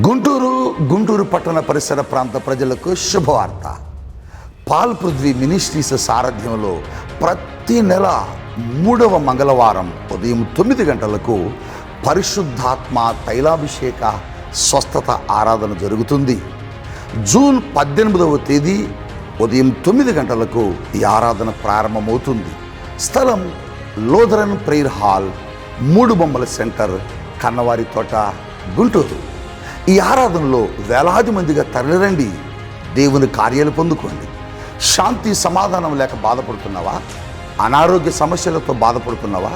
గుంటూరు గుంటూరు పట్టణ పరిసర ప్రాంత ప్రజలకు శుభవార్త. పాల్ పృథ్వీ మినిస్ట్రీస్ సారథ్యంలో ప్రతి నెల మూడవ మంగళవారం ఉదయం తొమ్మిది గంటలకు పరిశుద్ధాత్మ తైలాభిషేక స్వస్థత ఆరాధన జరుగుతుంది. జూన్ పద్దెనిమిదవ తేదీ ఉదయం తొమ్మిది గంటలకు ఈ ఆరాధన ప్రారంభమవుతుంది. స్థలం లోదరన్ ప్రేయర్ హాల్ మూడు బొమ్మల సెంటర్ కన్నవారి తోట గుంటూరు. ఈ ఆరాధనలో వేలాది మందిగా తరలిరండి. దేవుని కార్యాలు పొందుకోండి. శాంతి సమాధానం లేక బాధపడుతున్నావా? అనారోగ్య సమస్యలతో బాధపడుతున్నావా?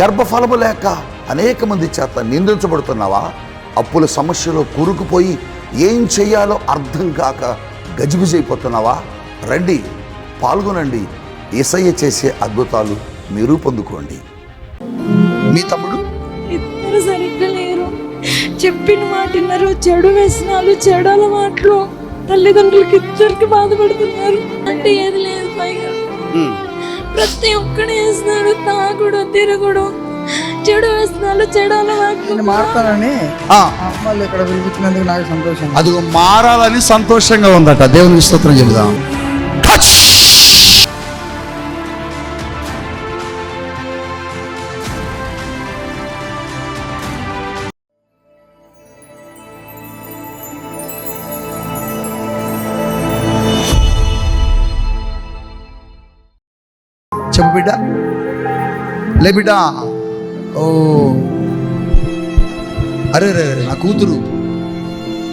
గర్భఫలము లేక అనేక మంది చేత నిందించబడుతున్నావా? అప్పుల సమస్యలో కూరుకుపోయి ఏం చేయాలో అర్థం కాక గజిబిజైపోతున్నావా రండి పాల్గొనండి. ఇసయ్య చేసే అద్భుతాలు మీరు పొందుకోండి. మీ తమ్ముడు? ఇద్దరు సరిగ్గా చెప్పిన మాట విన్నారు. చెడు వ్యసనాలు చెడు అలవాట్లు తల్లిదండ్రులకి ఇద్దరికి బాధపడుతున్నారు అంటే ఏది లేదు పైగా. ప్రతి ఒక్కడు వేస్తున్నాడు తాగుడు తిరుగుడు. చెడు వ్యసనాలు చెడు అలవాట్లు నేను మారుతానని ఆ, అమ్మాళ్ళు ఇక్కడ పిలిపించినందుకు నాకు సంతోషం. అదిగో మారాలని సంతోషంగా ఉందట. దేవునికి స్తోత్రం చెబుదాం. చెప్పు బిడ్డ. లే బిడ్డ. ఓ. అరే రే నా కూతురు.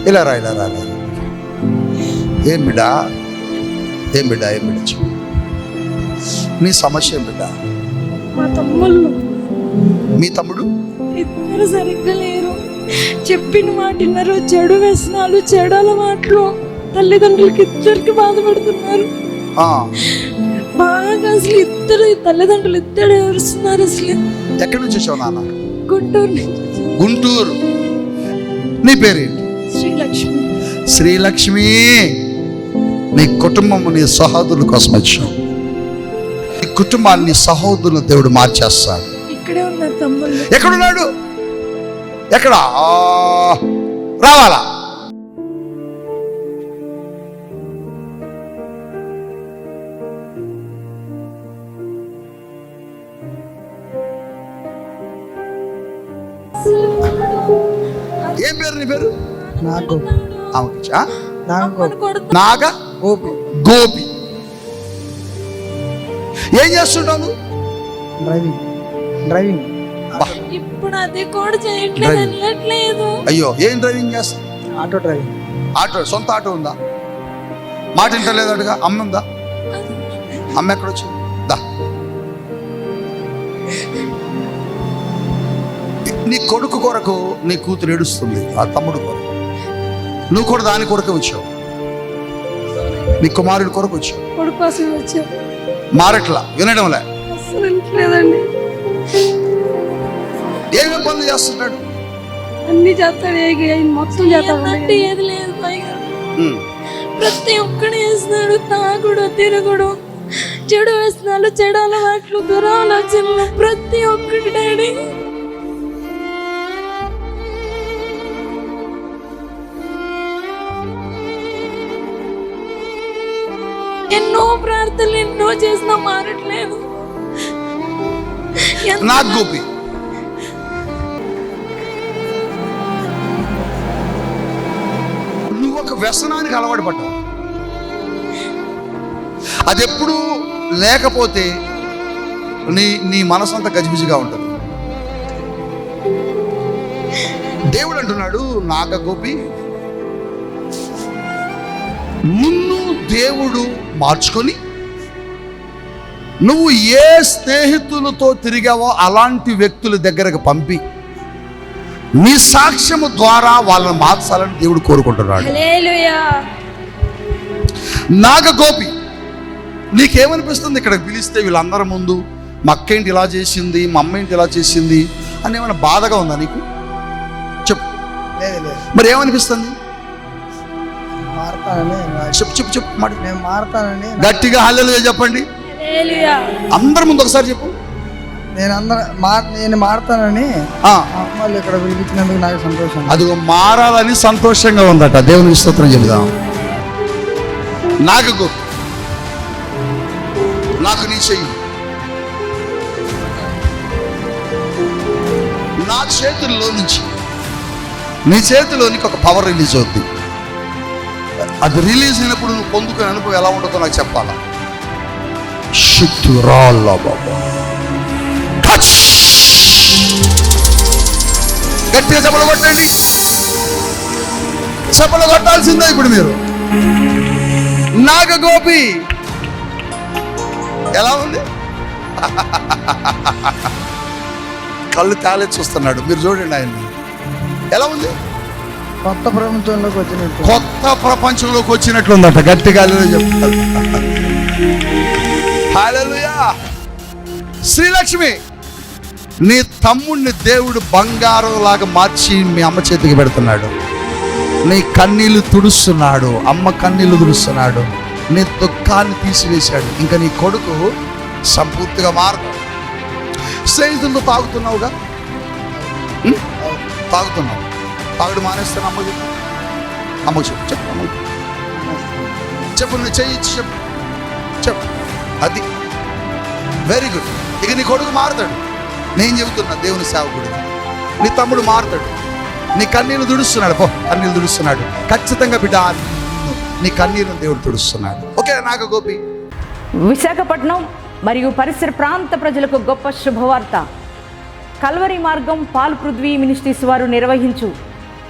ఇలా రా ఇలా రా. ఏం బిడ్డ? ఏం బిడ్డ ఏం బిడ్డ చెప్పు. నీ సమస్య ఏం బిడ్డ? మా తమ్ముళ్ళు. మీ తమ్ముడు? ఇద్దరు సరిగ్గా లేరు. చెప్పిన మాట చెడు వ్యసనాలు చెడు అలవాట్లు. తల్లిదండ్రులకి ఇద్దరికి బాధపడుతున్నారు బాగా అసలు ఇద్దరు తల్లిదండ్రులు ఇద్దరు ఏడుస్తున్నారు అసలు. ఎక్కడి నుంచి వచ్చావు నాన్న? గుంటూరు గుంటూరు. నీ పేరేంటి? శ్రీలక్ష్మి. శ్రీలక్ష్మి. నీ కుటుంబం నీ సహోదరుల కోసం వచ్చావు. నీ కుటుంబాన్ని సహోదరులు దేవుడు మార్చేస్తాడు. ఇక్కడే ఉన్నారు తమ్ముళ్ళు. ఎక్కడున్నాడు? ఎక్కడ? ఆ, రావాలా? ఏం పేరు నీ పేరు? నాగ? గోపి. గోపి. ఏం చేస్తుంటావు డ్రైవింగ్. డ్రైవింగ్. బా, ఇప్పుడు అది కూడా చేయట్లేదు అయ్యో ఏం డ్రైవింగ్ చేస్తా ఆటో డ్రైవింగ్. ఆటో సొంత ఆటో ఉందా? మాట వింటలేదు అడుగా అమ్మ ఉందా? అమ్మ ఎక్కడొచ్చు దా. నీ కొడుకు కొరకు నీ కూతురు ఏడుస్తుంది. ఆ తమ్ముడు కొరకు. నువ్వు కూడా దాని కొరకు వచ్చావు. నీ కుమారుడి కొరకు వచ్చావు. కొడుకు కోసం వచ్చారు మారట్లా. వినడంలే ఏమేం పనులు చేస్తున్నాడు? అన్ని చేస్తాడు మొత్తం చేస్తాడు. ఏది లేదు. ప్రతి ఒక్కడు వేస్తున్నాడు తాగుడు తిరుగుడు చెడు వ్యసనాలు చెడు అలవాట్లు దురాలోచనలు. ప్రతి ఒక్కటి డాడీ. ఎన్నో ప్రార్థనలు ఎన్నో చేసినా మారట్లేదు. ఎంత- నాకు గోపి. నువ్వు ఒక వ్యసనానికి అలవాటు పడ్డావు. అది ఎప్పుడు లేకపోతే నీ నీ మనసంతా గజిబిజిగా ఉంటుంది. దేవుడు అంటున్నాడు నాగ గోపి నిన్ను దేవుడు మార్చుకొని నువ్వు ఏ స్నేహితులతో తిరిగావో అలాంటి వ్యక్తుల దగ్గరకు పంపి నీ సాక్ష్యము ద్వారా వాళ్ళని మార్చాలని దేవుడు కోరుకుంటున్నాడు. హల్లెలూయా. నాగ గోపి నీకేమనిపిస్తుంది ఇక్కడ పిలిస్తే వీళ్ళందరి ముందు? మా అక్క ఏంటి ఇలా చేసింది మా అమ్మ ఏంటి ఇలా చేసింది అని ఏమైనా బాధగా ఉందా నీకు? చెప్పు. లేదు లేదు. మరి ఏమనిపిస్తుంది? మారుతానని చెప్పు చెప్పు చెప్పు మాట నేను మారుతానని గట్టిగా హల్లెలూయా చెప్పండి. హల్లెలూయా. అందరి ముందు ఒకసారి చెప్పు. నేను అందర మా నేను మాడతానని ఆ, మళ్ళీ ఇక్కడ పిలిపించినందుకు నాకు సంతోషం. అది మారాలని సంతోషంగా ఉందట. దేవునికి స్తోత్రం చెబుదాం నాకు నాకు నీ చెయ్యి. నా చేతుల్లో నుంచి నీ చేతిలోనికి ఒక పవర్ రిలీజ్ అవుద్ది. అది రిలీజ్ అయినప్పుడు నువ్వు పొందుకునే అనుభవం ఎలా ఉంటుందో నాకు చెప్పాలా? శుద్ధురాళ్ళ బాబా. టచ్ గట్టిగా చెప్పలు కొట్టండి. చెప్పలు కొట్టాల్సిందే ఇప్పుడు మీరు. నాగ గోపి ఎలా ఉంది? కళ్ళు తాలే చూస్తున్నాడు. మీరు చూడండి ఆయన్ని. ఎలా ఉంది? కొత్త ప్రపంచంలోకి వచ్చినట్టు. కొత్త ప్రపంచంలోకి వచ్చినట్లుందట. గట్టిగా హల్లెలూయా చెప్తారు. శ్రీలక్ష్మి నీ తమ్ముడిని దేవుడు బంగారం లాగా మార్చి మీ అమ్మ చేతికి పెడుతున్నాడు. నీ కన్నీళ్ళు తుడుస్తున్నాడు. అమ్మ కన్నీళ్ళు తుడుస్తున్నాడు. నీ దుఃఖాన్ని తీసివేశాడు. ఇంకా నీ కొడుకు సంపూర్తిగా మారతాడు స్నేహితులతో తాగుతున్నావుగా? తాగుతున్నావు. ఆవిడ మానేస్తాను అమ్మ చెప్పు. అమ్మ చెప్పు చెప్పు. అమ్మ చెప్పు నువ్వు చెయ్యి చెప్పు. చెప్పు. అది. వెరీ గుడ్ ఇక నీ కొడుకు మారుతాడు. నేను చెబుతున్నా దేవుని సేవకుడు. నీ తమ్ముడు మారుతాడు. నీ కన్నీళ్ళు దుడుస్తున్నాడు పో కన్నీళ్ళు దుడుస్తున్నాడు ఖచ్చితంగా బిడ్డ నీ కన్నీళ్ళను దేవుడు తుడుస్తున్నాడు. ఓకే నాకు గోపి విశాఖపట్నం మరియు పరిసర ప్రాంత ప్రజలకు గొప్ప శుభవార్త. కల్వరి మార్గం పాల్ పృథ్వీ మినిస్ట్రీస్ వారు నిర్వహించు.